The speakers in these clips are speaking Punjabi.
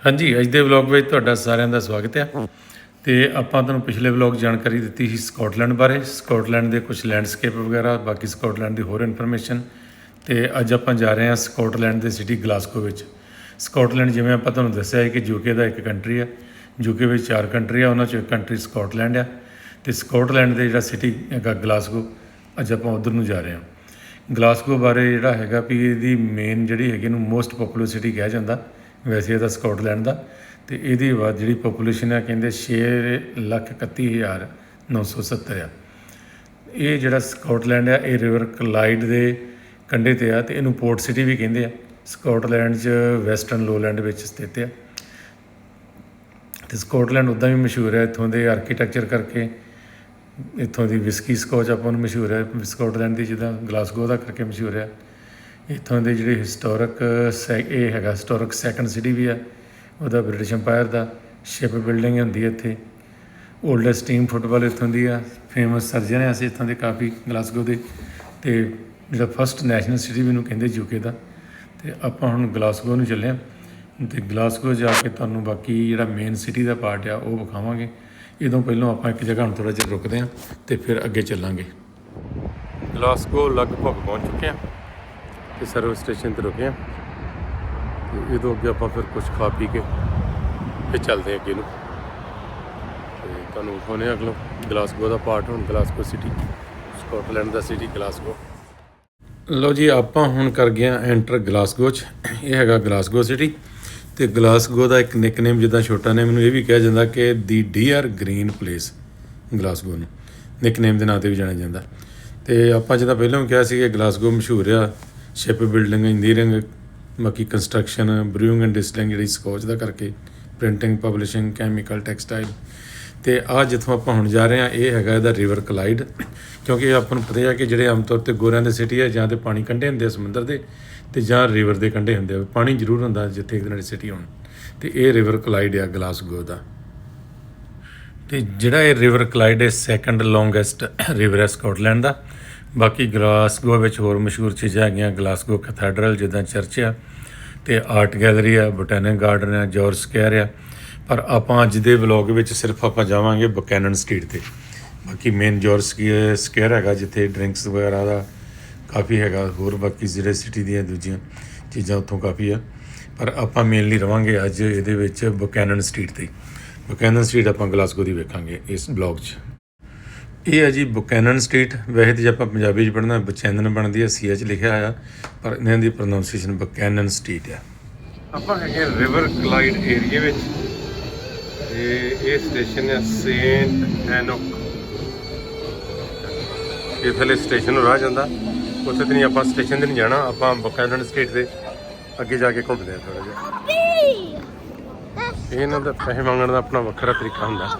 ਹਾਂਜੀ ਅੱਜ ਦੇ ਵਲੌਗ ਵਿੱਚ ਤੁਹਾਡਾ ਸਾਰਿਆਂ ਦਾ ਸਵਾਗਤ ਹੈ। ਤੇ ਆਪਾਂ ਤੁਹਾਨੂੰ ਪਿਛਲੇ ਵਲੌਗ ਜਾਣਕਾਰੀ ਦਿੱਤੀ ਸੀ ਸਕਾਟਲੈਂਡ ਬਾਰੇ। ਸਕਾਟਲੈਂਡ ਦੇ ਕੁਝ ਲੈਂਡਸਕੇਪ ਵਗੈਰਾ ਬਾਕੀ ਸਕਾਟਲੈਂਡ ਦੀ ਹੋਰ ਇਨਫੋਰਮੇਸ਼ਨ ਤੇ ਅੱਜ ਆਪਾਂ ਜਾ ਰਹੇ ਹਾਂ ਸਕਾਟਲੈਂਡ ਦੇ ਸਿਟੀ ਗਲਾਸਗੋ ਵਿੱਚ। ਸਕਾਟਲੈਂਡ ਜਿਵੇਂ ਆਪਾਂ ਤੁਹਾਨੂੰ ਦੱਸਿਆ ਹੈ ਕਿ ਯੂਕੇ ਦਾ ਇੱਕ ਕੰਟਰੀ ਹੈ ਯੂਕੇ ਵਿੱਚ ਚਾਰ ਕੰਟਰੀ ਆ ਉਹਨਾਂ ਚੋਂ ਇੱਕ ਕੰਟਰੀ ਸਕਾਟਲੈਂਡ ਆ। ਤੇ ਸਕਾਟਲੈਂਡ ਦੇ ਜਿਹੜਾ ਸਿਟੀ ਹੈਗਾ ਗਲਾਸਗੋ ਅੱਜ ਆਪਾਂ ਉਧਰ ਨੂੰ ਜਾ ਰਹੇ ਹਾਂ। ਗਲਾਸਗੋ ਬਾਰੇ ਜਿਹੜਾ ਹੈਗਾ ਵੀ ਇਹਦੀ ਮੇਨ ਜਿਹੜੀ ਹੈਗੀ ਨੂੰ ਮੋਸਟ ਪਪੂਲਰ ਸਿਟੀ ਕਿਹਾ ਜਾਂਦਾ। ਵੈਸੇ ਇਹਦਾ ਸਕਾਟਲੈਂਡ ਦਾ, ਤੇ ਇਹਦੀ ਬਾਅਦ ਜਿਹੜੀ ਪੋਪੂਲੇਸ਼ਨ ਹੈ ਕਹਿੰਦੇ 6 ਲੱਖ 31970 ਆ। ਇਹ ਜਿਹੜਾ ਸਕਾਟਲੈਂਡ ਆ, ਇਹ ਰਿਵਰ ਕਲਾਈਡ ਦੇ ਕੰਢੇ ਤੇ ਆ ਤੇ ਇਹਨੂੰ ਪੋਰਟ ਸਿਟੀ ਵੀ ਕਹਿੰਦੇ ਆ। ਸਕਾਟਲੈਂਡ 'ਚ ਵੈਸਟਰਨ ਲੋਲੈਂਡ ਵਿੱਚ ਸਥਿਤ ਆ। ਤੇ ਸਕਾਟਲੈਂਡ ਉਦਾਂ ਵੀ ਮਸ਼ਹੂਰ ਹੈ ਇੱਥੋਂ ਦੇ ਆਰਕੀਟੈਕਚਰ ਕਰਕੇ, ਇੱਥੋਂ ਦੀ ਵਿਸਕੀ ਸਕੋਚ ਆਪਾਂ ਨੂੰ ਮਸ਼ਹੂਰ ਹੈ ਸਕਾਟਲੈਂਡ ਦੀ ਜਿੱਦਾਂ ਗਲਾਸਗੋ ਦਾ ਕਰਕੇ ਮਸ਼ਹੂਰ ਹੈ ਇੱਥੋਂ ਦੇ ਜਿਹੜੇ ਹਿਸਟੋਰਿਕ ਇਹ ਹੈਗਾ ਹਿਸਟੋਰਿਕ ਸੈਕੰਡ ਸਿਟੀ ਵੀ ਆ, ਉਹਦਾ ਬ੍ਰਿਟਿਸ਼ ਅੰਪਾਇਰ ਦਾ ਸ਼ਿਪ ਬਿਲਡਿੰਗ ਹੁੰਦੀ ਹੈ ਇੱਥੇ। 올ਡੈਸਟ ਟੀਮ ਫੁੱਟਬਾਲ ਇੱਥੋਂ ਦੀ ਆ ਫੇਮਸ ਸਰਜਨ ਆ ਅਸੀਂ ਇੱਥੋਂ ਦੇ ਕਾਫੀ ਗਲਾਸਗੋ ਦੇ। ਤੇ ਜਿਹੜਾ ਫਸਟ ਨੈਸ਼ਨਲ ਸਿਟੀ ਵੀ ਇਹਨੂੰ ਕਹਿੰਦੇ ਯੂਕੇ ਦਾ। ਤੇ ਆਪਾਂ ਹੁਣ ਗਲਾਸਗੋ ਨੂੰ ਚੱਲੇ ਹਾਂ ਤੇ ਗਲਾਸਗੋ ਜਾ ਕੇ ਤੁਹਾਨੂੰ ਬਾਕੀ ਜਿਹੜਾ ਮੇਨ ਸਿਟੀ ਦਾ ਪਾਰਟ ਆ, ਉਹ ਵਿਖਾਵਾਂਗੇ। ਇਦੋਂ ਪਹਿਲਾਂ ਆਪਾਂ ਇੱਕ ਜਗ੍ਹਾ ਹੁਣ ਥੋੜਾ ਜਿਹਾ ਰੁਕਦੇ ਹਾਂ ਤੇ ਫਿਰ ਅੱਗੇ ਚੱਲਾਂਗੇ। ਗਲਾਸਗੋ ਲਗਭਗ ਪਹੁੰਚ ਚੁੱਕੇ ਹਾਂ ਤੇ ਸਰਵਿਸ ਸਟੇਸ਼ਨ ਤੇ ਰੁਕੇ ਹਾਂ। ਤੇ ਇਦੋਂ ਅੱਗੇ ਆਪਾਂ ਫਿਰ ਕੁਝ ਖਾ ਪੀ ਕੇ ਫਿਰ ਚੱਲਦੇ ਹਾਂ ਅੱਗੇ ਨੂੰ। ਤੇ ਤੁਹਾਨੂੰ ਵਿਖਾਉਂਦੇ ਹਾਂ ਗਲਾਸਗੋ ਦਾ ਪਾਰਟ ਹੁਣ, ਗਲਾਸਗੋ ਸਿਟੀ, ਸਕਾਟਲੈਂਡ ਦਾ ਸਿਟੀ, ਗਲਾਸਗੋ। ਲਓ ਜੀ, ਆਪਾਂ ਹੁਣ ਕਰ ਗਏ ਹਾਂ ਐਂਟਰ ਗਲਾਸਗੋ ਚ। ਇਹ ਹੈਗਾ ਗਲਾਸਗੋ ਸਿਟੀ। ਤੇ ਗਲਾਸਗੋ ਦਾ ਇੱਕ ਨਿਕਨੇਮ ਜਿੱਦਾਂ ਛੋਟਾ ਨੇ ਮੈਨੂੰ ਇਹ ਵੀ ਕਿਹਾ ਜਾਂਦਾ ਕਿ the dear green place, Glasgow ਨੂੰ। ਨਿਕਨੇਮ ਦੇ ਨਾਂ ਤੇ ਵੀ ਜਾਣਿਆ ਜਾਂਦਾ। ਤੇ ਆਪਾਂ ਜਿੱਦਾਂ ਪਹਿਲਾਂ ਵੀ ਕਿਹਾ ਸੀ ਕਿ ਗਲਾਸਗੋ ਮਸ਼ਹੂਰ ਆ ਸ਼ਿਪ ਬਿਲਡਿੰਗ, ਇੰਜੀਨੀਅਰਿੰਗ, ਬਾਕੀ ਕੰਸਟਰਕਸ਼ਨ ਬਰੂਇੰਗ ਐਂਡ ਡਿਸਟਿਲਿੰਗ ਜਿਹੜੀ ਸਕੋਚ ਦਾ ਕਰਕੇ ਪ੍ਰਿੰਟਿੰਗ, ਪਬਲਿਸ਼ਿੰਗ, ਕੈਮੀਕਲ, ਟੈਕਸਟਾਈਲ। ਤੇ ਆ ਜਿੱਥੋਂ ਆਪਾਂ ਹੁਣ ਜਾ ਰਹੇ ਹਾਂ, ਇਹ ਹੈਗਾ ਇਹਦਾ ਰਿਵਰ ਕਲਾਈਡ। ਕਿਉਂਕਿ ਇਹ ਆਪਾਂ ਨੂੰ ਪਤਾ ਹੈ ਕਿ ਜਿਹੜੇ ਆਮ ਤੌਰ ਤੇ ਗੋਰਿਆਂ ਦੇ ਸਿਟੀ ਹੈ ਜਾਂ ਤੇ ਪਾਣੀ ਕੰਢੇ ਹੁੰਦੇ ਆ ਸਮੁੰਦਰ ਦੇ, ਤੇ ਜਾਂ ਰਿਵਰ ਦੇ ਕੰਢੇ ਹੁੰਦੇ ਆ, ਪਾਣੀ ਜ਼ਰੂਰ ਹੁੰਦਾ ਜਿੱਥੇ ਇਹਨਾਂ ਦੀ ਸਿਟੀ ਹੋਣ। ਤੇ ਇਹ ਰਿਵਰ ਕਲਾਈਡ ਆ ਗਲਾਸਗੋ ਦਾ। ਤੇ ਜਿਹੜਾ ਇਹ ਰਿਵਰ ਕਲਾਈਡ ਹੈ, ਸੈਕੰਡ ਲੌਂਗੈਸਟ ਰਿਵਰ ਹੈ ਸਕਾਟਲੈਂਡ ਦਾ। ਬਾਕੀ ਗਲਾਸਗੋ ਵਿੱਚ ਹੋਰ ਮਸ਼ਹੂਰ ਚੀਜ਼ਾਂ ਹੈਗੀਆਂ, ਗਲਾਸਗੋ ਕੈਥੈਡਰਲ ਜਿੱਦਾਂ ਚਰਚ ਆ ਤੇ ਆਰਟ ਗੈਲਰੀ ਆ, ਬੋਟੈਨਿਕ ਗਾਰਡਨ ਆ, ਜੋਰਜ ਸਕੁਅਰ ਆ। ਪਰ ਆਪਾਂ ਅੱਜ ਦੇ ਵਲੌਗ ਵਿੱਚ ਸਿਰਫ ਆਪਾਂ ਜਾਵਾਂਗੇ ਬਕੈਨਨ ਸਟਰੀਟ ਤੇ। ਬਾਕੀ ਮੇਨ ਜੋਰਜ ਸਕੁਅਰ ਹੈਗਾ ਜਿੱਥੇ ਡਰਿੰਕਸ ਵਗੈਰਾ ਦਾ ਕਾਫੀ ਹੈਗਾ, ਹੋਰ ਬਾਕੀ ਜਿਹੜੇ ਸਿਟੀ ਦੀਆਂ ਦੂਜੀਆਂ ਚੀਜ਼ਾਂ ਉੱਥੋਂ ਕਾਫੀ ਆ। ਪਰ ਆਪਾਂ ਮੇਨਲੀ ਰਵਾਂਗੇ ਅੱਜ ਇਹਦੇ ਵਿੱਚ ਬਕੈਨਨ ਸਟਰੀਟ ਤੇ। ਬੁਕੈਨਨ ਸਟਰੀਟ ਆਪਾਂ ਗਲਾਸਗੋ ਦੀ ਵੇਖਾਂਗੇ ਇਸ ਬਲੌਗ 'ਚ। ਇਹ ਹੈ ਜੀ ਬੁਕੈਨਨ ਸਟਰੀਟ। ਵੈਸੇ ਤੇ ਜੇ ਆਪਾਂ ਪੰਜਾਬੀ 'ਚ ਪੜ੍ਹਨਾ ਬਚੈਨਨ ਬਣਦੀ ਹੈ ਸੀ ਐਚ ਲਿਖਿਆ ਆ ਪਰ ਇਹਨਾਂ ਦੀ ਪ੍ਰੋਨਾਂਸੀਏਸ਼ਨ ਬੁਕੈਨਨ ਸਟਰੀਟ ਆ ਆਪਾਂ ਹੈਗੇ ਰਿਵਰ ਕਲਾਈਡ ਏਰੀਆ ਵਿੱਚ। ਤੇ ਇਹ ਸਟੇਸ਼ਨ ਹੈ ਸੇਂਟ ਐਨੋਕ। ਇਹ ਥੱਲੇ ਸਟੇਸ਼ਨ ਨੂੰ ਰਾਹ ਜਾਂਦਾ। ਉੱਥੇ ਤੇ ਨਹੀਂ ਆਪਾਂ ਸਟੇਸ਼ਨ ਤੇ ਨਹੀਂ ਜਾਣਾ ਆਪਾਂ ਬੁਕੈਨਨ ਸਟਰੀਟ ਦੇ ਅੱਗੇ ਜਾ ਕੇ ਘੁੰਮਦੇ ਆ ਥੋੜਾ ਜਿਹਾ। ਇਹ ਇਹਨਾਂ ਦਾ ਪੈਸੇ ਮੰਗਣ ਦਾ ਆਪਣਾ ਵੱਖਰਾ ਤਰੀਕਾ ਹੁੰਦਾ।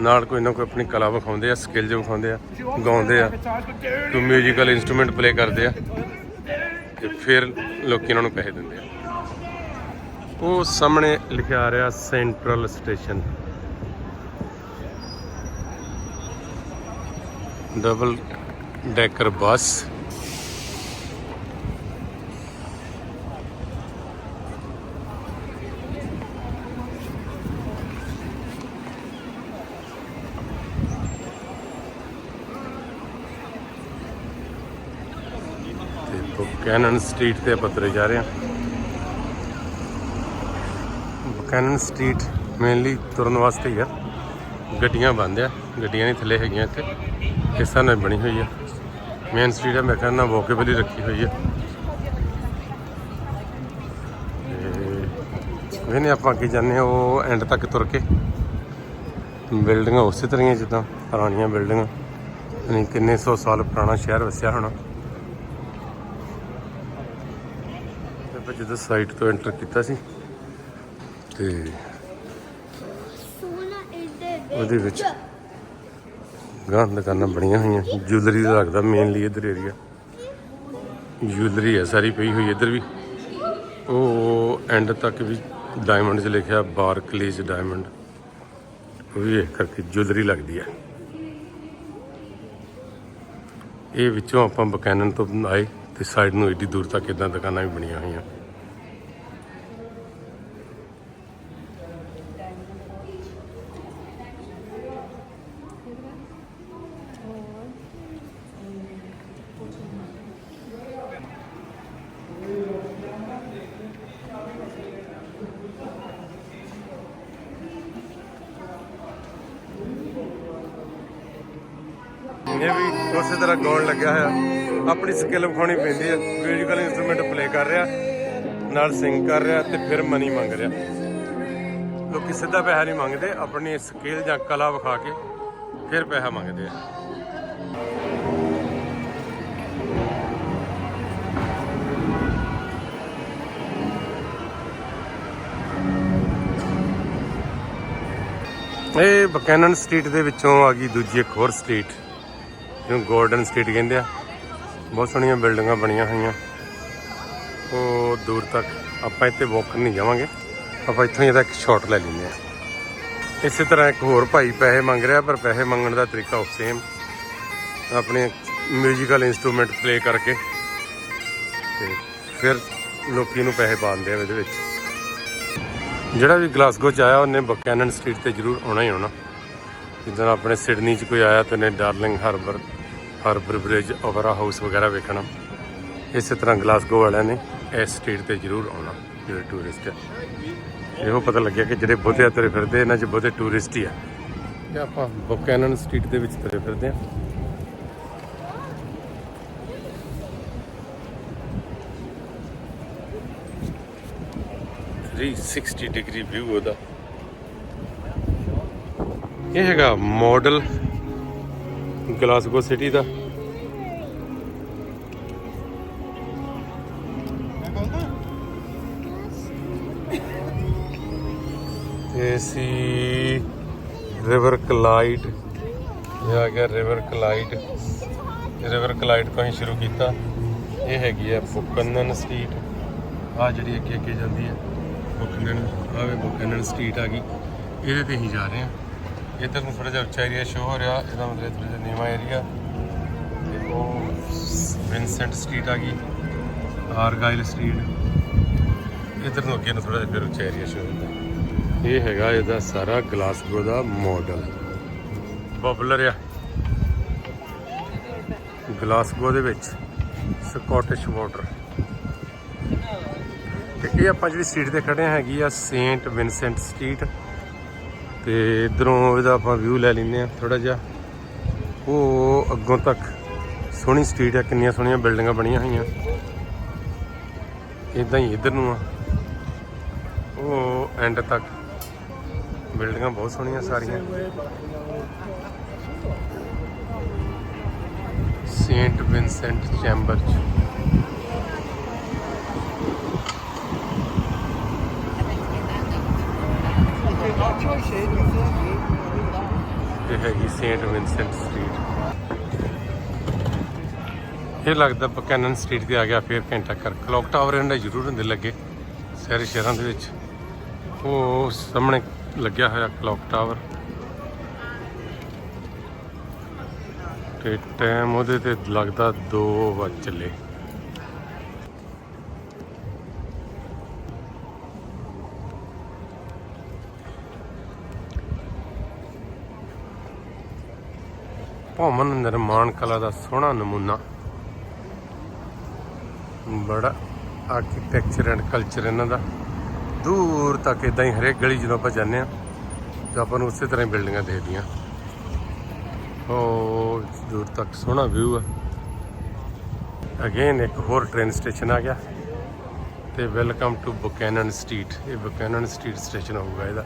ਨਾਲ ਕੋਈ ਨਾ ਕੋਈ ਆਪਣੀ ਕਲਾ ਵਿਖਾਉਂਦੇ ਆ ਸਕਿੱਲ ਜੋ ਵਿਖਾਉਂਦੇ ਆ, ਗਾਉਂਦੇ ਆ, ਕੋਈ ਮਿਊਜ਼ੀਕਲ ਇਨਸਟਰੂਮੈਂਟ ਪਲੇ ਕਰਦੇ ਆ, ਤੇ ਫਿਰ ਲੋਕੀ ਇਹਨਾਂ ਨੂੰ ਪੈਸੇ ਦਿੰਦੇ ਆ। ਉਹ ਸਾਹਮਣੇ ਲਿਖਿਆ ਆ ਰਿਹਾ central station double decker bus ਤੇ ਸਟਰੀਟ ਤੇ ਆਪਾਂ ਤੁਰੇ ਜਾ ਰਹੇ ਹਾਂ। ਕੈਨਨ ਸਟਰੀਟ ਮੇਨਲੀ ਤੁਰਨ ਵਾਸਤੇ ਹੀ ਆ। ਗੱਡੀਆਂ ਬੰਦ ਆ। ਗੱਡੀਆਂ ਨਹੀਂ ਥੱਲੇ ਹੈਗੀਆਂ ਇੱਥੇ। ਇਸ ਤਰ੍ਹਾਂ ਨਾਲ ਬਣੀ ਹੋਈ ਆ। ਮੇਨ ਸਟਰੀਟ ਆ। ਮੈਂ ਖਿਆਲ ਨਾਲ ਵੋਕੇਬਲ ਹੀ ਰੱਖੀ ਹੋਈ ਆ। ਤੇ ਵੇਨੇ ਆਪਾਂ ਅੱਗੇ ਜਾਂਦੇ ਹਾਂ, ਉਹ ਐਂਡ ਤੱਕ ਤੁਰ ਕੇ ਬਿਲਡਿੰਗਾਂ ਉਸੇ ਤਰ੍ਹਾਂ ਹੀ ਜਿੱਦਾਂ ਪੁਰਾਣੀਆਂ ਬਿਲਡਿੰਗਾਂ ਯਾਨੀ ਕਿੰਨੇ ਸੌ ਸਾਲ ਪੁਰਾਣਾ ਸ਼ਹਿਰ ਵਸਿਆ ਹੋਣਾ। ਆਪਾਂ ਜਦੋਂ ਸਾਈਟ ਤੋਂ ਐਂਟਰ ਕੀਤਾ ਸੀ। ਤੇ ਉਹਦੇ ਵਿੱਚ ਗਾਂ ਦੁਕਾਨਾਂ ਬਣੀਆਂ ਹੋਈਆਂ। ਜੁਐਲਰੀ ਦਾ ਲੱਗਦਾ ਮੇਨਲੀ ਇਧਰ ਏਰੀਆ ਜੁਐਲਰੀ ਹੈ ਸਾਰੀ ਪਈ ਹੋਈ ਇੱਧਰ ਵੀ। ਉਹ ਐਂਡ ਤੱਕ ਵੀ ਡਾਇਮੰਡ 'ਚ ਲਿਖਿਆ ਬਾਰਕਲੀਜ਼ ਡਾਇਮੰਡ ਉਹ ਵੀ ਇਹ ਕਰਕੇ ਜੁਐਲਰੀ ਲੱਗਦੀ ਹੈ। ਇਹ ਵਿੱਚੋਂ ਆਪਾਂ ਬਕੈਨਨ ਤੋਂ ਆਏ ਤੇ ਸਾਈਡ ਨੂੰ ਏਡੀ ਦੂਰ ਤੱਕ ਇਦਾਂ ਦੁਕਾਨਾਂ ਵੀ ਬਣੀਆਂ ਹੋਈਆਂ ਇਹ ਵੀ ਉਸੇ ਤਰ੍ਹਾਂ ਗਾਉਣ ਲੱਗਿਆ ਹੋਇਆ ਆਪਣੀ ਪੈਂਦੀ ਹੈ। ਮਿਊਜ਼ੀਕਲ ਇਨਸਟਰੂਮੈਂਟ ਪਲੇ ਕਰ ਰਿਹਾ, ਨਾਲ ਸਿੰਗ ਕਰ ਰਿਹਾ ਤੇ ਫਿਰ ਮਨੀ ਮੰਗ ਰਿਹਾ। ਲੋਕੀ ਸਿੱਧਾ ਪੈਸਾ ਨਹੀਂ ਮੰਗਦੇ, ਆਪਣੀ ਸਕਿੱਲ ਜਾਂ ਕਲਾ ਵਿਖਾ ਕੇ ਫਿਰ ਪੈਸਾ ਮੰਗਦੇ ਆ। ਇਹ ਬਕੈਨਨ ਸਟਰੀਟ ਦੇ ਵਿੱਚੋਂ ਆ ਗਈ ਦੂਜੀ ਇੱਕ ਹੋਰ ਸਟਰੀਟ ਜਿਹਨੂੰ ਗੋਲਡਨ ਸਟਰੀਟ ਕਹਿੰਦੇ ਆ। ਬਹੁਤ ਸੋਹਣੀਆਂ ਬਿਲਡਿੰਗਾਂ ਬਣੀਆਂ ਹੋਈਆਂ। ਉਹ ਦੂਰ ਤੱਕ ਆਪਾਂ ਇੱਥੇ ਵਾਕ ਨਹੀਂ ਜਾਵਾਂਗੇ। ਆਪਾਂ ਇੱਥੋਂ ਹੀ ਇਹਦਾ ਇੱਕ ਸ਼ਾਟ ਲੈ ਲੈਂਦੇ ਆ ਇਸੇ ਤਰ੍ਹਾਂ ਇੱਕ ਹੋਰ ਭਾਈ ਪੈਸੇ ਮੰਗ ਰਿਹਾ, ਪਰ ਪੈਸੇ ਮੰਗਣ ਦਾ ਤਰੀਕਾ ਉਹ ਸੇਮ ਆਪਣੇ ਮਿਊਜ਼ੀਕਲ ਇਨਸਟਰੂਮੈਂਟ ਪਲੇ ਕਰਕੇ ਤੇ ਫਿਰ ਲੋਕੀ ਨੂੰ ਪੈਸੇ ਪਾਉਂਦੇ ਆ ਇਹਦੇ ਵਿੱਚ। ਜਿਹੜਾ ਵੀ ਗਲਾਸਗੋ ਚ ਆਇਆ, ਉਹਨੇ ਬਕੈਨਨ ਸਟਰੀਟ ਤੇ ਜ਼ਰੂਰ ਆਉਣਾ ਹੀ ਆਉਣਾ। ਜਿੱਦਾਂ ਆਪਣੇ ਸਿਡਨੀ ਚ ਕੋਈ ਆਇਆ ਤਾਂ ਉਹਨੇ Darling Harbour Harbour Bridge Opera House ਵਗੈਰਾ ਵੇਖਣਾ। ਇਸੇ ਤਰ੍ਹਾਂ ਗਲਾਸਗੋ ਵਾਲਿਆਂ ਨੇ ਇਸ ਸਟਰੀਟ ਤੇ ਜ਼ਰੂਰ ਆਉਣਾ, ਜਿਹੜੇ ਟੂਰਿਸਟ ਆ। ਇਹੋ ਪਤਾ ਲੱਗਿਆ ਕਿ ਜਿਹੜੇ ਬਹੁਤੇ ਤੁਰੇ ਫਿਰਦੇ, ਇਹਨਾਂ 'ਚ ਬਹੁਤੇ ਟੂਰਿਸਟ ਹੀ ਆ। ਤੇ ਆਪਾਂ ਬਕੈਨਨ ਸਟਰੀਟ ਦੇ ਵਿੱਚ ਤੁਰੇ ਫਿਰਦੇ ਆ। ਥ੍ਰੀ 60 ਡਿਗਰੀ ਵਿਊ ਉਹਦਾ। ਇਹ ਹੈਗਾ ਮਾਡਲ ਗਲਾਸਗੋ ਸਿਟੀ ਦਾ। ਤੇ ਸੀ ਰਿਵਰ ਕਲਾਈਡ ਇਹ ਆ ਗਿਆ ਰਿਵਰ ਕਲਾਈਡ ਰਿਵਰ ਕਲਾਈਡ ਤੋਂ ਹੀ ਸ਼ੁਰੂ ਕੀਤਾ। ਇਹ ਹੈਗੀ ਹੈ ਬੁਕਨਨ ਸਟਰੀਟ ਆ ਜਿਹੜੀ ਅੱਗੇ ਅੱਗੇ ਜਾਂਦੀ ਹੈ ਬੁਕਨਨ ਆਵੇ ਬੁਕਨਨ ਸਟਰੀਟ ਆ ਗਈ। ਇਹਦੇ ਤੇ ਹੀ ਜਾ ਰਹੇ ਹਾਂ ਇੱਧਰ ਨੂੰ ਥੋੜਾ ਜਿਹਾ ਉੱਚਾ ਏਰੀਆ ਸ਼ੋ ਹੋ ਰਿਹਾ, ਇਹਦਾ ਮਤਲਬ ਥੋੜਾ ਜਿਹਾ ਨੀਵਾਂ ਏਰੀਆ ਤੇ ਉਹ ਵਿਨਸੈਂਟ ਸਟਰੀਟ ਆ ਗਈ ਆਰਗਾਈਲ ਸਟਰੀਟ ਇੱਧਰ ਨੂੰ ਅੱਗੇ ਨੂੰ ਥੋੜਾ ਜਿਹਾ ਫਿਰ ਉੱਚਾ ਏਰੀਆ ਸ਼ੋ ਹੁੰਦਾ। ਇਹ ਹੈਗਾ ਇਹਦਾ ਸਾਰਾ ਗਲਾਸਗੋ ਦਾ ਮਾਡਲ ਪਪੂਲਰ ਆ। ਗਲਾਸਗੋ ਦੇ ਵਿੱਚ ਸਕਾਟਿਸ਼ ਵਾਟਰ ਤੇ ਇਹ ਆਪਾਂ ਜਿਹੜੀ ਸਟਰੀਟ ਤੇ ਖੜੇ ਹੈਗੀ ਆ ਸੇਂਟ ਵਿਨਸੈਂਟ ਸਟਰੀਟ ਤੇ ਇਧਰੋਂ ਇਹਦਾ ਆਪਾਂ ਵਿਊ ਲੈ ਲੈਂਦੇ ਆ ਥੋੜਾ ਜਿਹਾ। ਉਹ ਅੱਗੋਂ ਤੱਕ ਸੋਹਣੀ ਸਟਰੀਟ ਆ, ਕਿੰਨੀਆਂ ਸੋਹਣੀਆਂ ਬਿਲਡਿੰਗਾਂ ਬਣੀਆਂ ਹੋਈਆਂ। ਇਦਾਂ ਹੀ ਇਧਰ ਨੂੰ ਆ। ਉਹ ਐਂਡ ਤੱਕ ਬਿਲਡਿੰਗਾਂ ਬਹੁਤ ਸੋਹਣੀਆਂ ਸਾਰੀਆਂ। ਸੇਂਟ ਵਿਨਸੈਂਟ ਚੈਂਬਰ ਚ। ਇਹ ਹੈਗੀ ਸੇਂਟ ਵਿਨਸੈਂਟ ਸਟਰੀਟ। ਇਹ ਲੱਗਦਾ ਬਕੈਨਨ ਸਟਰੀਟ ਤੇ ਆ ਗਿਆ, ਫਿਰ ਘੰਟਾ ਕਰ। ਕਲੌਕ ਟਾਵਰ ਇਹਨਾਂ ਦੇ ਜ਼ਰੂਰ ਹੁੰਦੇ ਲੱਗੇ ਸਾਰੇ ਸ਼ਹਿਰਾਂ ਦੇ ਵਿੱਚ। ਉਹ ਸਾਹਮਣੇ ਲੱਗਿਆ ਹੋਇਆ ਕਲੌਕ ਟਾਵਰ। ਤੇ ਟਾਈਮ ਉਹਦੇ ਤੇ ਲੱਗਦਾ 2 ਵਜ ਚੱਲੇ। ਭਵਨ ਨਿਰਮਾਣ ਕਲਾ ਦਾ ਸੋਹਣਾ ਨਮੂਨਾ। ਬੜਾ ਆਰਕੀਟੈਕਚਰ ਐਂਡ ਕਲਚਰ ਇਹਨਾਂ ਦਾ। ਦੂਰ ਤੱਕ ਇਦਾਂ ਹੀ ਹਰੇਕ ਗਲੀ ਜਦੋਂ ਆਪਾਂ ਜਾਂਦੇ ਆ ਤਾਂ ਆਪਾਂ ਨੂੰ ਉਸੇ ਤਰ੍ਹਾਂ ਹੀ ਬਿਲਡਿੰਗਾਂ ਦੇਖਦੀਆਂ। ਉਹ ਦੂਰ ਤੱਕ ਸੋਹਣਾ ਵਿਊ ਆ। ਅਗੇਨ ਇੱਕ ਹੋਰ ਟ੍ਰੇਨ ਸਟੇਸ਼ਨ ਆ ਗਿਆ। ਤੇ ਵੈਲਕਮ ਟੂ ਬੁਕੈਨਨ ਸਟਰੀਟ ਇਹ ਬੁਕੈਨਨ ਸਟਰੀਟ ਸਟੇਸ਼ਨ ਹੋਊਗਾ ਇਹਦਾ।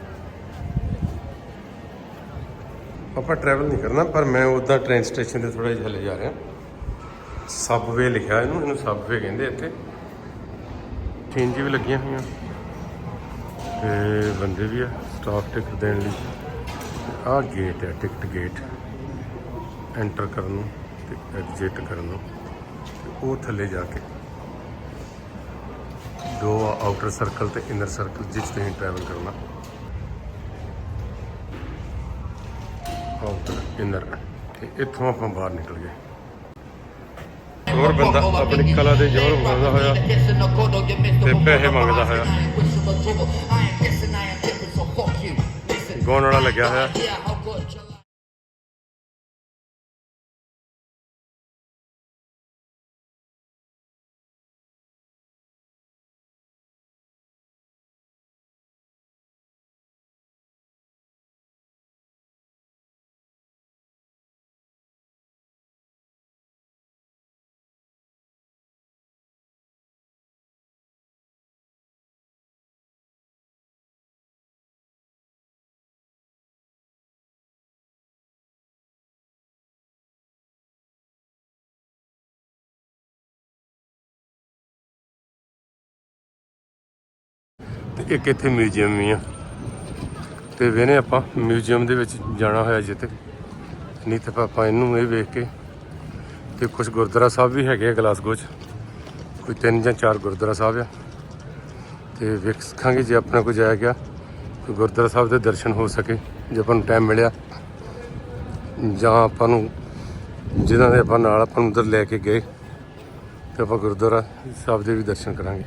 ਆਪਾਂ ਟਰੈਵਲ ਨਹੀਂ ਕਰਨਾ, ਪਰ ਮੈਂ ਉਦਾਂ ਟ੍ਰੇਨ ਸਟੇਸ਼ਨ ਤੇ ਥੋੜਾ ਜਿਹਾ ਹਲੇ ਜਾ ਰਿਹਾ। ਸਬਵੇ ਲਿਖਿਆ ਇਹਨੂੰ ਇਹਨੂੰ ਸਬਵੇ ਕਹਿੰਦੇ ਇੱਥੇ। ਚੇਂਜ ਵੀ ਲੱਗੀਆਂ ਹੋਈਆਂ। ਤੇ ਬੰਦੇ ਵੀ ਆ ਸਟਾਫ ਟਿਕਟ ਦੇਣ ਲਈ। ਆਹ ਗੇਟ ਹੈ ਟਿਕਟ ਗੇਟ ਐਂਟਰ ਕਰਨ ਨੂੰ ਤੇ ਐਗਜ਼ਿਟ ਕਰਨ ਨੂੰ। ਉਹ ਥੱਲੇ ਜਾ ਕੇ। ਦੋ ਆਊਟਰ ਸਰਕਲ ਤੇ ਇਨਰ ਸਰਕਲ ਜਿਸ ਤੇ ਟਰੈਵਲ ਕਰਨਾ। ਆਊਟਰ ਤੇ ਇੱਥੋਂ ਆਪਾਂ ਬਾਹਰ ਨਿਕਲ ਗਏ। ਹੋਰ ਬੰਦਾ ਆਪਣੀ ਕਲਾ ਦੇ ਜ਼ੋਰ ਵਿਖਾਉਂਦਾ ਹੋਇਆ। ਤੇ ਪੈਸੇ ਮੰਗਦਾ ਹੋਇਆ। ਗਾਉਣ ਵਾਲਾ ਲੱਗਿਆ ਹੋਇਆ। ਇੱਕ ਇੱਥੇ ਮਿਊਜ਼ੀਅਮ ਵੀ ਆ। ਤੇ ਵੇਨੇ ਆਪਾਂ, ਮਿਊਜ਼ੀਅਮ ਦੇ ਵਿੱਚ ਜਾਣਾ ਹੋਇਆ ਜਿੱਤੇ ਨਹੀਂ ਤਾਂ ਆਪਾਂ ਇਹਨੂੰ ਇਹ ਵੇਖ ਕੇ ਤੇ ਕੁਝ ਗੁਰਦੁਆਰਾ ਸਾਹਿਬ ਵੀ ਹੈਗੇ ਆ ਗਲਾਸਗੋ 'ਚ। ਕੋਈ ਤਿੰਨ ਜਾਂ ਚਾਰ ਗੁਰਦੁਆਰਾ ਸਾਹਿਬ ਆ। ਤੇ ਵੇਖਾਂਗੇ ਜੇ ਆਪਣਾ ਕੋਈ ਜਾਇਆ ਗਿਆ, ਕੋਈ ਗੁਰਦੁਆਰਾ ਸਾਹਿਬ ਦੇ ਦਰਸ਼ਨ ਹੋ ਸਕੇ, ਜੇ ਆਪਾਂ ਨੂੰ ਟਾਈਮ ਮਿਲਿਆ। ਜਾਂ ਆਪਾਂ ਨੂੰ ਜਿਨ੍ਹਾਂ ਦੇ ਆਪਾਂ ਨਾਲ ਆਪਾਂ ਨੂੰ ਉਧਰ ਲੈ ਕੇ ਗਏ, ਤੇ ਆਪਾਂ ਗੁਰਦੁਆਰਾ ਸਾਹਿਬ ਦੇ ਵੀ ਦਰਸ਼ਨ ਕਰਾਂਗੇ।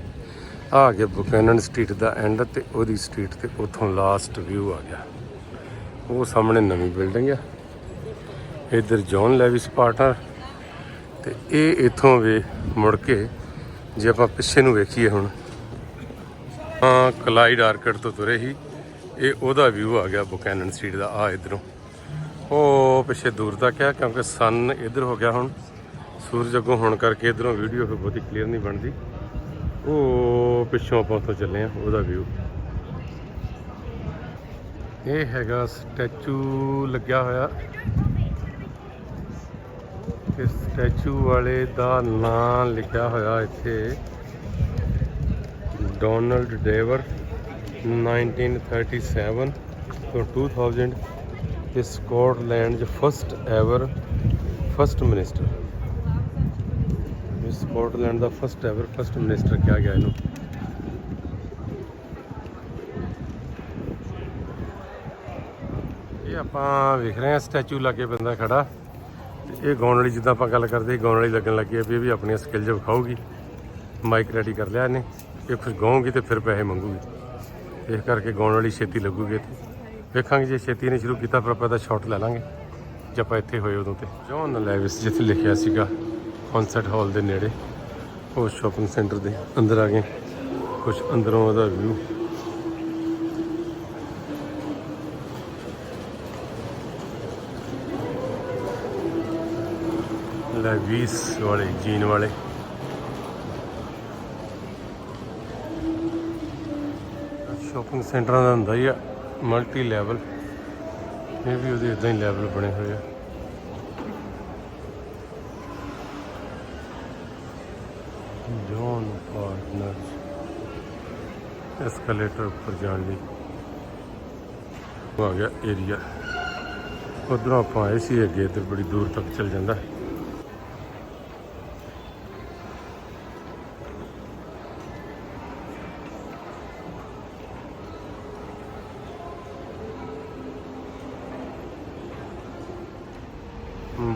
ਆ ਗਿਆ ਬੁਕੈਨਨ ਸਟਰੀਟ ਦਾ ਐਂਡ ਤੇ ਉਹਦੀ ਸਟਰੀਟ ਤੇ ਉੱਥੋਂ ਲਾਸਟ ਵਿਊ ਆ ਗਿਆ। ਉਹ ਸਾਹਮਣੇ ਨਵੀਂ ਬਿਲਡਿੰਗ ਆ। ਇੱਧਰ ਜੌਨ ਲੈਵਿਸ ਪਾਰਟਨਰ ਤੇ ਇਹ ਇੱਥੋਂ ਵੇ ਮੁੜ ਕੇ ਜੇ ਆਪਾਂ ਪਿੱਛੇ ਨੂੰ ਵੇਖੀਏ ਹੁਣ, ਹਾਂ ਕਲਾਈਡ ਆਰਕਟ ਤੋਂ ਤੁਰੇ ਹੀ ਇਹ ਉਹਦਾ ਵਿਊ ਆ ਗਿਆ ਬੁਕੈਨਨ ਸਟਰੀਟ ਦਾ ਆ ਇਧਰੋਂ। ਉਹ ਪਿੱਛੇ ਦੂਰ ਤੱਕ ਆ, ਕਿਉਂਕਿ ਸਨ ਇਧਰ ਹੋ ਗਿਆ ਹੁਣ। ਸੂਰਜ ਅੱਗੋਂ ਹੋਣ ਕਰਕੇ ਇਧਰੋਂ ਵੀਡੀਓ ਫਿਰ ਬਹੁਤੀ ਕਲੀਅਰ ਨਹੀਂ ਬਣਦੀ। ਉਹ ਪਿੱਛੋਂ ਆਪਾਂ ਉੱਥੋਂ ਚੱਲੇ ਆ ਉਹਦਾ ਵਿਊ ਇਹ ਹੈਗਾ ਸਟੈਚੂ ਲੱਗਿਆ ਹੋਇਆ। ਇਸ ਸਟੈਚੂ ਵਾਲੇ ਦਾ ਨਾਮ ਲਿਖਿਆ ਹੋਇਆ ਇੱਥੇ। ਡੋਨਲਡ ਡੇਵਰ 1937 ਤੋਂ 2000 ਤੇ ਸਕਾਟਲੈਂਡ ਦੇ first ever first minister Scotland ਦਾ ਫਸਟ ਐਵਰ ਫਸਟ ਮਿਨਿਸਟਰ ਕਿਹਾ ਗਿਆ ਇਹਨੂੰ। ਇਹ ਆਪਾਂ ਵੇਖ ਰਹੇ ਹਾਂ ਸਟੈਚੂ ਲਾਗੇ ਬੰਦਾ ਖੜਾ। ਤੇ ਇਹ ਗਾਉਣ ਵਾਲੀ, ਜਿੱਦਾਂ ਆਪਾਂ ਗੱਲ ਕਰਦੇ ਗਾਉਣ ਵਾਲੀ ਲੱਗਣ ਲੱਗੀ ਹੈ ਵੀ ਇਹ ਵੀ ਆਪਣੀਆਂ ਸਕਿੱਲ ਜਿ ਵਿਖਾਊਗੀ। ਮਾਈਕ ਰੈਡੀ ਕਰ ਲਿਆ ਇਹਨੇ। ਇਹ ਫਿਰ ਗਾਉਂਗੀ ਤੇ ਫਿਰ ਪੈਸੇ ਮੰਗੂਗੀ। ਇਸ ਕਰਕੇ ਗਾਉਣ ਵਾਲੀ ਛੇਤੀ ਲੱਗੂਗੀ ਇੱਥੇ। ਵੇਖਾਂਗੇ ਜੇ ਛੇਤੀ ਨੇ ਸ਼ੁਰੂ ਕੀਤਾ ਪਰ ਆਪਾਂ ਤਾਂ ਸ਼ਾਟ ਲੈ ਲਾਂਗੇ। ਜੇ ਆਪਾਂ ਇੱਥੇ ਹੋਏ ਉਦੋਂ ਤੇ। ਜੌਨ ਲੈਵਿਸ ਜਿੱਥੇ ਲਿਖਿਆ ਸੀਗਾ ਕਨਸਰਟ ਹਾਲ ਦੇ ਨੇੜੇ। ਉਸ ਸ਼ਾਪਿੰਗ ਸੈਂਟਰ ਦੇ ਅੰਦਰ ਆ ਗਏ। ਕੁਝ ਅੰਦਰੋਂ ਉਹਦਾ ਵਿਊ ਲੈਵਿਸ ਵਾਲੇ, ਜੀਨ ਵਾਲੇ। ਸ਼ਾਪਿੰਗ ਸੈਂਟਰਾਂ ਦਾ ਹੁੰਦਾ ਹੀ ਆ ਮਲਟੀ ਲੈਵਲ ਇਹ ਵੀ ਉਹਦੇ ਇਦਾਂ ਹੀ ਲੈਵਲ ਬਣੇ ਹੋਏ ਆ। ਜੌਨ ਪਾਰਟਨਰ ਐਸਕੇਲੇਟਰ ਉੱਪਰ ਜਾਣ ਲਈ। ਆ ਗਿਆ ਏਰੀਆ ਉਧਰੋਂ ਆਪਾਂ ਆਏ ਸੀ ਅੱਗੇ ਤੇ ਬੜੀ ਦੂਰ ਤੱਕ ਚੱਲ ਜਾਂਦਾ।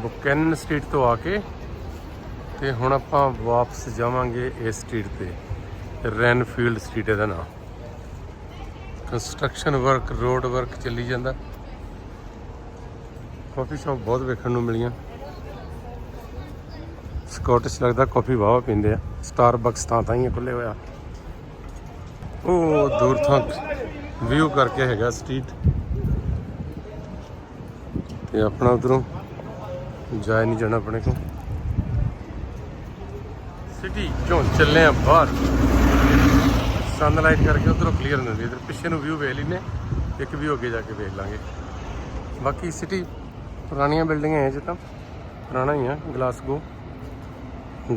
ਬੁਕੈਨਨ ਸਟਰੀਟ ਤੋਂ ਆ ਕੇ ਤੇ ਹੁਣ ਆਪਾਂ ਵਾਪਸ ਜਾਵਾਂਗੇ ਇਸ ਸਟਰੀਟ ਤੇ, ਰੈਨਫੀਲਡ ਸਟਰੀਟ ਇਹਦਾ ਨਾਮ। ਕੰਸਟਰਕਸ਼ਨ ਵਰਕ, ਰੋਡ ਵਰਕ ਚੱਲੀ ਜਾਂਦਾ। ਕਾਫੀ ਸ਼ਾਪ ਬਹੁਤ ਵੇਖਣ ਨੂੰ ਮਿਲੀਆਂ। ਸਕਾਟਿਸ਼ ਲੱਗਦਾ ਕਾਫੀ ਵਾਵਾ ਪੀਂਦੇ ਆ। ਸਟਾਰਬਕਸ ਤਾਂ ਤਾਂ ਹੀ ਖੁੱਲੇ ਹੋਇਆ ਉਹ ਦੂਰ ਤੱਕ ਵਿਊ ਕਰਕੇ ਹੈਗਾ ਸਟਰੀਟ। ਤੇ ਆਪਣਾ ਉਧਰੋਂ ਜਾਇ ਨਹੀਂ ਜਾਣਾ ਆਪਣੇ ਕੋਲ। ਸਿਟੀ ਚੋਂ ਚੱਲੇ ਆ ਬਾਹਰ। ਸਨਲਾਈਟ ਕਰਕੇ ਉਧਰੋਂ ਕਲੀਅਰ ਨਹੀਂ ਹੁੰਦੀ। ਇਧਰ ਪਿੱਛੇ ਨੂੰ ਵਿਊ ਵੇਖ ਲੈਨੇ ਇੱਕ ਵੀ ਅੱਗੇ ਜਾ ਕੇ ਵੇਖ ਲਾਂਗੇ। ਬਾਕੀ ਸਿਟੀ ਪੁਰਾਣੀਆਂ ਬਿਲਡਿੰਗਾਂ ਹੈ ਤਾਂ ਪੁਰਾਣਾ ਹੀ ਆ ਗਲਾਸਗੋ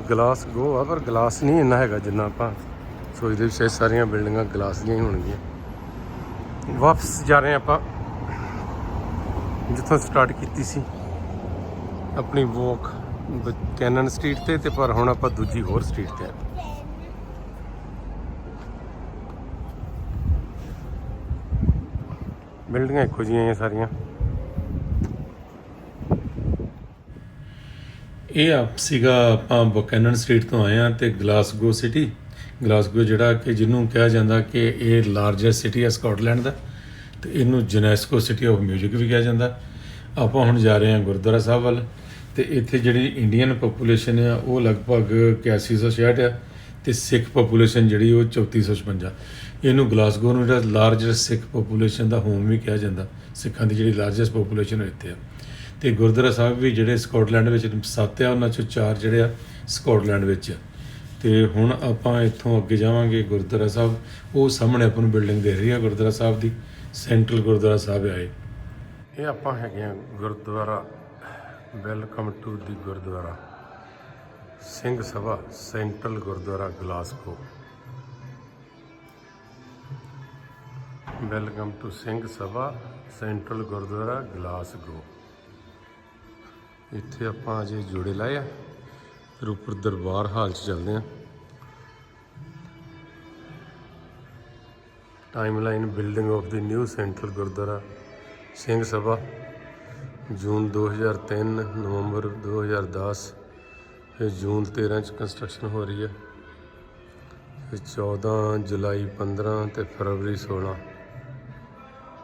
ਗਲਾਸ ਗੋ ਆ, ਪਰ ਗਲਾਸ ਨਹੀਂ ਇੰਨਾ ਹੈਗਾ ਜਿੰਨਾ ਆਪਾਂ ਸੋਚਦੇ ਵੀ ਸ਼ਾਇਦ ਸਾਰੀਆਂ ਬਿਲਡਿੰਗਾਂ ਗਲਾਸ ਦੀਆਂ ਹੀ ਹੋਣਗੀਆਂ। ਵਾਪਸ ਜਾ ਰਹੇ ਹਾਂ ਆਪਾਂ। ਜਿੱਥੋਂ ਸਟਾਰਟ ਕੀਤੀ ਸੀ। ਆਪਣੀ ਵੋਕ ਕੈਨਨ ਸਟਰੀਟ ਤੇ ਤੇ ਪਰ ਹੁਣ ਆਪਾਂ ਦੂਜੀ ਹੋਰ ਸਟਰੀਟ ਤੇ ਆ। ਬਿਲਡਿੰਗਾਂ ਇੱਕੋ ਜਿਹੀਆਂ ਆ ਸਾਰੀਆਂ। ਇਹ ਆਪ ਸੀਗਾ ਆਪਾਂ ਬੁਕੈਨਨ ਸਟਰੀਟ ਤੋਂ ਆਏ ਆ ਤੇ ਗਲਾਸਗੋ ਸਿਟੀ। ਗਲਾਸਗੋ ਜਿਹੜਾ ਕਿ ਜਿਹਨੂੰ ਕਿਹਾ ਜਾਂਦਾ ਕਿ ਇਹ ਲਾਰਜੈਸਟ ਸਿਟੀ ਹੈ ਸਕਾਟਲੈਂਡ ਦਾ ਤੇ ਇਹਨੂੰ ਯੂਨੈਸਕੋ ਸਿਟੀ ਆਫ ਮਿਊਜ਼ਿਕ ਵੀ ਕਿਹਾ ਜਾਂਦਾ। ਆਪਾਂ ਹੁਣ ਜਾ ਰਹੇ ਹਾਂ ਗੁਰਦੁਆਰਾ ਸਾਹਿਬ ਵੱਲ। ਤੇ ਇੱਥੇ ਜਿਹੜੀ ਇੰਡੀਅਨ ਪੋਪੂਲੇਸ਼ਨ ਆ, ਉਹ ਲਗਭਗ 8166 ਆ ਤੇ ਸਿੱਖ ਪੋਪੂਲੇਸ਼ਨ ਜਿਹੜੀ ਉਹ 3456 ਇਹਨੂੰ ਗਲਾਸਗੋ ਨੂੰ ਜਿਹੜਾ ਲਾਰਜੈਸਟ ਸਿੱਖ ਪੋਪੂਲੇਸ਼ਨ ਦਾ ਹੋਮ ਵੀ ਕਿਹਾ ਜਾਂਦਾ, ਸਿੱਖਾਂ ਦੀ ਜਿਹੜੀ ਲਾਰਜੈਸਟ ਪੋਪੂਲੇਸ਼ਨ ਇੱਥੇ ਆ। ਤੇ ਗੁਰਦੁਆਰਾ ਸਾਹਿਬ ਵੀ ਜਿਹੜੇ ਸਕਾਟਲੈਂਡ ਵਿੱਚ ਸੱਤ ਆ, ਉਹਨਾਂ ਚੋਂ ਚਾਰ ਜਿਹੜੇ ਆ ਸਕਾਟਲੈਂਡ ਵਿੱਚ ਆ। ਤੇ ਹੁਣ ਆਪਾਂ ਇੱਥੋਂ ਅੱਗੇ ਜਾਵਾਂਗੇ ਗੁਰਦੁਆਰਾ ਸਾਹਿਬ, ਉਹ ਸਾਹਮਣੇ ਆਪਾਂ ਨੂੰ ਬਿਲਡਿੰਗ ਦੇ ਰਹੀ ਆ ਗੁਰਦੁਆਰਾ ਸਾਹਿਬ ਦੀ ਸੈਂਟਰਲ ਗੁਰਦੁਆਰਾ ਸਾਹਿਬ ਆਏ ਇਹ ਆਪਾਂ ਹੈਗੇ ਆ gurdwara welcome to the Gurdwara Singh Sabha central Gurdwara Glasgow welcome to Singh Sabha central Gurdwara Glasgow ਇੱਥੇ ਆਪਾਂ ਅਜੇ ਜੋੜੇ ਲਾਏ ਆ, ਫਿਰ ਉੱਪਰ ਦਰਬਾਰ ਹਾਲ 'ਚ ਚੱਲਦੇ ਆ। Timeline building of the new central Gurdwara Singh Sabha June 2003 November 2010 ਫਿਰ ਜੂਨ 13 ਚ ਕੰਸਟਰਕਸ਼ਨ ਹੋ ਰਹੀ ਹੈ। ਫਿਰ 14 ਜੁਲਾਈ 15 ਤੇ ਫਰਵਰੀ 16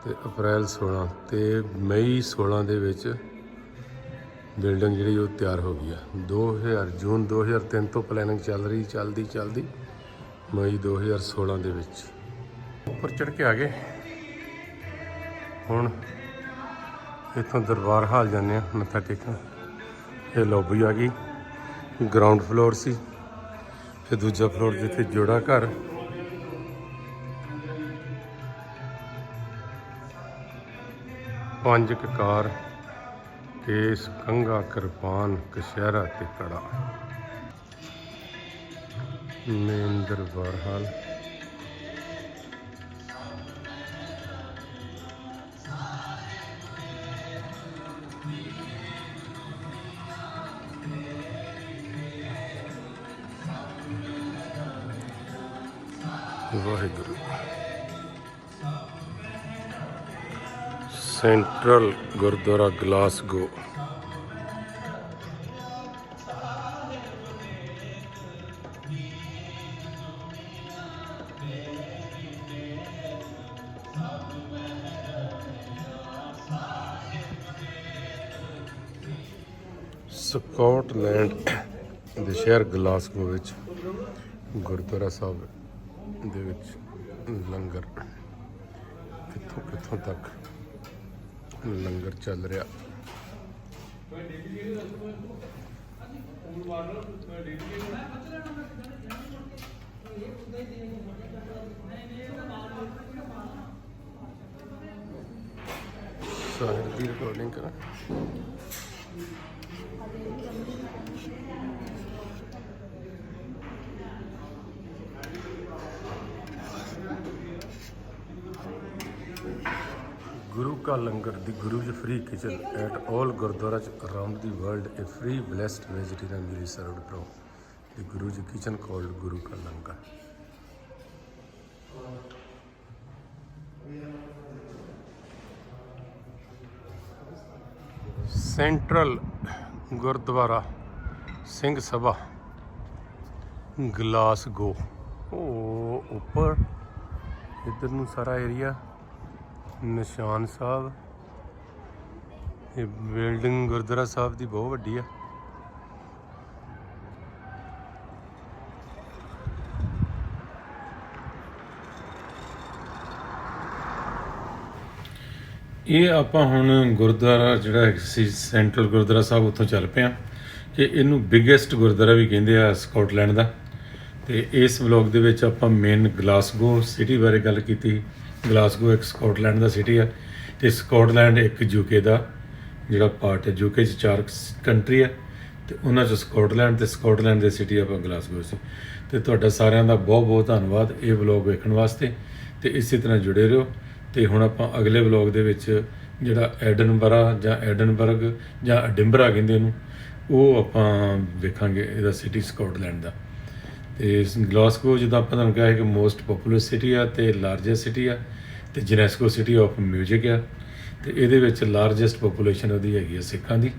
ਤੇ ਅਪ੍ਰੈਲ 16 ਤੇ ਮਈ 16 ਦੇ ਵਿੱਚ ਬਿਲਡਿੰਗ ਜਿਹੜੀ ਉਹ ਤਿਆਰ ਹੋ ਗਈ ਆ 2000 ਜੂਨ 2003 ਤੋਂ ਪਲੈਨਿੰਗ ਚੱਲ ਰਹੀ, ਚੱਲਦੀ ਚੱਲਦੀ ਮਈ 2016 ਦੇ ਵਿੱਚ। ਉੱਪਰ ਚੜ ਕੇ ਆ ਗਏ। ਹੁਣ ਇੱਥੋਂ ਦਰਬਾਰ ਹਾਲ ਜਾਂਦੇ ਆ ਮੱਥਾ ਟੇਕਣ। ਇਹ ਲੌਬੀ ਆ ਗਈ ਗਰਾਊਂਡ ਫਲੋਰ ਸੀ। ਫਿਰ ਦੂਜਾ ਫਲੋਰ ਜਿੱਥੇ ਜੋੜਾ ਘਰ। ਪੰਜ ਕਕਾਰ ਕੇਸ ਕੰਗਾ ਕਿਰਪਾਨ ਕਸ਼ਹਿਰਾ ਤੇ kara main darbar hall. Central Gurdwara Glasgow. Scotland ਦੇ ਸ਼ਹਿਰ ਗਲਾਸਗੋ ਵਿੱਚ ਗੁਰਦੁਆਰਾ ਸਾਹਿਬ ਦੇ ਵਿੱਚ ਲੰਗਰ ਕਿੱਥੋਂ ਕਿੱਥੋਂ ਤੱਕ ਲੰਗਰ ਚੱਲ ਰਿਹਾ। ਸਾਹਿਬ ਦੀ ਰਿਕਾਰਡਿੰਗ ਕਰਾਂ ਗੁਰੂ ਕਾ langar the guru ji free kitchen at all gurdwaras around the world a free blessed vegetarian meal served from the guru ji kitchen called guru ka langar central Gurdwara Singh Sabha Glasgow ਉਹ ਉੱਪਰ ਇਧਰ ਨੂੰ ਸਾਰਾ ਏਰੀਆ ਨਿਸ਼ਾਨ ਸਾਹਿਬ। ਇਹ ਬਿਲਡਿੰਗ ਗੁਰਦੁਆਰਾ ਸਾਹਿਬ ਦੀ ਬਹੁਤ ਵੱਡੀ ਆ। ਇਹ ਆਪਾਂ ਹੁਣ ਗੁਰਦੁਆਰਾ ਜਿਹੜਾ ਸੀ, ਸੈਂਟਰਲ ਗੁਰਦੁਆਰਾ ਸਾਹਿਬ ਉੱਥੋਂ ਚੱਲ ਪਿਆ ਕਿ ਇਹਨੂੰ ਬਿਗੇਸਟ ਗੁਰਦੁਆਰਾ ਵੀ ਕਹਿੰਦੇ ਆ ਸਕਾਟਲੈਂਡ ਦਾ। ਤੇ ਇਸ ਵਲੌਗ ਦੇ ਵਿੱਚ ਆਪਾਂ ਮੇਨ ਗਲਾਸਗੋ ਸਿਟੀ ਬਾਰੇ ਗੱਲ ਕੀਤੀ। ਗਲਾਸਗੋ ਇੱਕ ਸਕਾਟਲੈਂਡ ਦਾ ਸਿਟੀ ਹੈ ਤੇ ਸਕਾਟਲੈਂਡ ਇੱਕ ਯੂਕੇ ਦਾ ਜਿਹੜਾ ਪਾਰਟ ਹੈ, ਯੂਕੇ ਚ ਚਾਰ ਕੰਟਰੀ ਹੈ ਤੇ ਉਹਨਾਂ ਚ ਸਕਾਟਲੈਂਡ ਤੇ ਸਕਾਟਲੈਂਡ ਦੇ ਸਿਟੀ ਆਪਾਂ ਗਲਾਸਗੋ ਸੀ ਤੇ ਤੁਹਾਡਾ ਸਾਰਿਆਂ ਦਾ ਬਹੁਤ ਬਹੁਤ ਧੰਨਵਾਦ ਇਹ ਵਲੌਗ ਵੇਖਣ ਵਾਸਤੇ ਤੇ ਇਸੇ ਤਰ੍ਹਾਂ ਜੁੜੇ ਰਹੋ ਤੇ ਹੁਣ ਆਪਾਂ ਅਗਲੇ ਵਲੌਗ ਦੇ ਵਿੱਚ ਜਿਹੜਾ ਐਡਨਬਰਾ ਜਾਂ ਐਡਨਬਰਗ ਜਾਂ ਐਡਿੰਬਰਾ ਕਹਿੰਦੇ ਉਹਨੂੰ ਉਹ ਆਪਾਂ ਵੇਖਾਂਗੇ ਇਹਦਾ ਸਿਟੀ ਸਕਾਟਲੈਂਡ ਦਾ। ਤੇ ਗਲਾਸਗੋ ਜਿੱਦਾਂ ਆਪਾਂ ਤੁਹਾਨੂੰ ਕਿਹਾ ਹੈ ਕਿ ਮੋਸਟ ਪਪੂਲਰ ਸਿਟੀ ਆ ਤੇ ਲਾਰਜੈਸਟ ਸਿਟੀ ਆ ਤੇ ਜਨੈਸਕੋ ਸਿਟੀ ਆਫ ਮਿਊਜ਼ਿਕ ਆ ਤੇ ਇਹਦੇ ਵਿੱਚ ਲਾਰਜੈਸਟ ਪੋਪੂਲੇਸ਼ਨ ਉਹਦੀ ਹੈਗੀ ਆ ਸਿੱਖਾਂ ਦੀ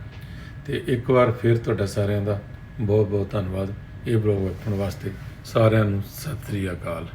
ਤੇ ਇੱਕ ਵਾਰ ਫਿਰ ਤੁਹਾਡਾ ਸਾਰਿਆਂ ਦਾ ਬਹੁਤ ਬਹੁਤ ਧੰਨਵਾਦ। ਇਹ ਬਲੌਗ ਵੇਖਣ ਵਾਸਤੇ ਸਾਰਿਆਂ ਨੂੰ ਸਤਿ ਸ੍ਰੀ ਅਕਾਲ।